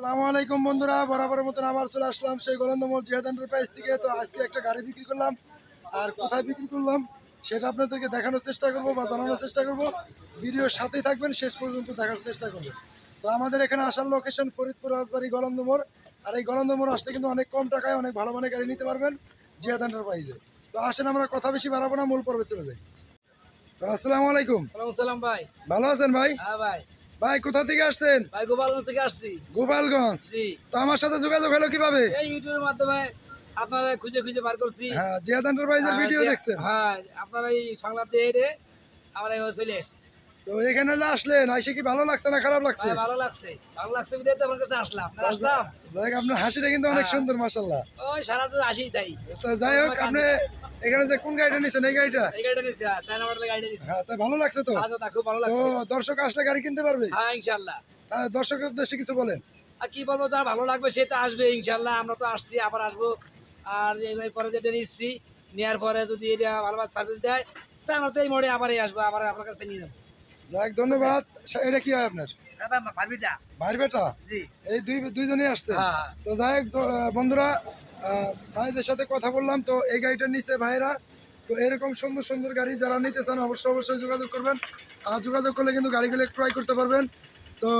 আসসালামু আলাইকুম বন্ধুরা বরাবরের মতন আবার চলে আসলাম সেই গোলন্দমোল জিহাদ এন্টারপ্রাইজ থেকে। তো আজকে একটা গাড়ি বিক্রি করলাম। আর কোথায় বিক্রি করলাম সেটা আপনাদেরকে দেখানোর চেষ্টা করব বা জানানোর চেষ্টা করব। ভিডিওর সাথেই থাকবেন শেষ পর্যন্ত দেখার চেষ্টা করবেন তো আমাদের এখানে আসার লোকেশন ফরিদপুর রাজবাড়ি গলন্দমোড়। আর এই গলন্দমোড় আসলে কিন্তু অনেক কম টাকায় অনেক ভালো মানের গাড়ি নিতে পারবেন জিহাদ এন্টারপ্রাইজে তো আসেন আমরা কথা বেশি বাড়াবো না মূল পর্বে চলে যাই। তো আসসালামু আলাইকুম। সালাম ভাই। ভালো আছেন ভাই? হ্যাঁ ভাই। ভাই কোথা থেকে আসছেন? ভাই গোপালগঞ্জ থেকে আসছি। গোপালগঞ্জ? জি। তো আমার সাথে যোগাযোগ হলো কীভাবে? এই ইউটিউবের মাধ্যমে আপনারা খুঁজে খুঁজে বার করছি। হ্যাঁ জিয়াদ এন্টারপ্রাইজের হ্যাঁ, ভিডিও দেখছেন? হ্যাঁ আপনারা এই সংলাপ দিয়ে আমরা এবার চলে আসছি। তো এখানে যে আসলেন আইসে কি ভালো লাগছে না খারাপ লাগছে? ভালো লাগছে। ভালো লাগছে বিদায় তো আমার কাছে আসলাম। আসলাম। যাই হোক, আপনার হাসিটা কিন্তু অনেক হ্যাঁ। সুন্দর মাসাল্লাহ ওই সারা দিন আসি তাই। তো যাই হোক আপনি এখানে যে কোন গাড়িটা নিছেন? এই গাড়িটা? এই গাড়িটা নিছি হ্যাঁ সাইন আমাদের গাড়িটা নিছি। হ্যাঁ তাই ভালো লাগছে তো? আজ খুব ভালো তো লাগছে দর্শক আসলে গাড়ি কিনতে পারবে? হ্যাঁ ইনশাল্লাহ তা দর্শকের উদ্দেশ্যে কিছু বলেন। আর কি বলব যার ভালো লাগবে সে তো আসবে ইনশাল্লাহ আমরা তো আসছি আবার আসব। আর এই পরে যেটা নিচ্ছি নেওয়ার পরে যদি এটা ভালোভাবে সার্ভিস দেয় তা আমরা তো এই মোড়ে আবারই আসব আবার আপনার কাছ নিয়ে যাব। যাই হোক, ধন্যবাদ। এটা কি হয় আপনার? ভাইয়ের বেটা জি। এই দুই দুইজনই আসছে? হ্যাঁ, হ্যাঁ। তো যাই হোক বন্ধুরা ভাইদের সাথে কথা বললাম তো এই গাড়িটা নিচে ভাইরা। তো এরকম সুন্দর সুন্দর গাড়ি যারা নিতে চান অবশ্যই অবশ্যই যোগাযোগ করবেন। আর যোগাযোগ করলে কিন্তু গাড়িগুলো ক্রয় করতে পারবেন। তো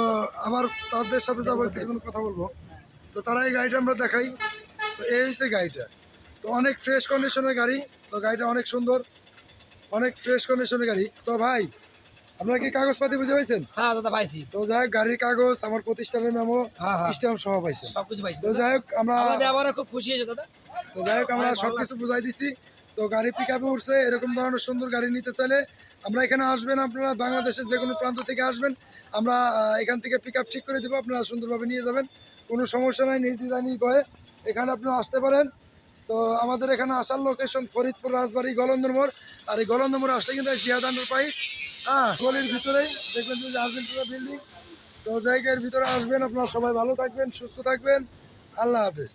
আবার তাদের সাথে যাব, কিছুক্ষণ কথা বলব। তো তারা এই গাড়িটা আমরা দেখাই। তো এই হচ্ছে গাড়িটা। তো অনেক ফ্রেশ কন্ডিশনের গাড়ি। তো গাড়িটা অনেক সুন্দর। অনেক ফ্রেশ কন্ডিশনের গাড়ি। তো ভাই আপনারা কি কাগজপাতি বুঝে পাইছেন? হ্যাঁ দাদা পাইছি। তো যাই হোক গাড়ির কাগজ আমার প্রতিষ্ঠানের নামও হ্যাঁ, হ্যাঁ। স্ট্যাম্প সহ পাইছেন। পাইছি। তো যাই হোক আমরা আবার খুব খুশি হয়েছে দাদা। তো যাই হোক আমরা সবকিছু বুঝাই দিছি। তো গাড়ি পিক আপে উঠছে এরকম ধরনের সুন্দর গাড়ি নিতে চাইলে আমরা এখানে আসবেন আপনারা বাংলাদেশের যে কোনো প্রান্ত থেকে আসবেন। আমরা এখান থেকে পিক আপ ঠিক করে দেবো আপনারা সুন্দরভাবে নিয়ে যাবেন। কোনো সমস্যা নাই নির্দ্বিধা নির্ভয়ে এখানে আপনারা আসতে পারেন। তো আমাদের এখানে আসার লোকেশন ফরিদপুর রাজবাড়ি গলন্দর মোড় আর এই গলন্দর মোড় আসলে কিন্তু জিয়াদ প্রাইস হ্যাঁ গলির ভিতরেই। দেখবেন যে আর্জেন্টিনা বিল্ডিং তো জায়গার ভিতরে আসবেন। আপনারা সবাই ভালো থাকবেন, সুস্থ থাকবেন। আল্লাহ হাফেজ।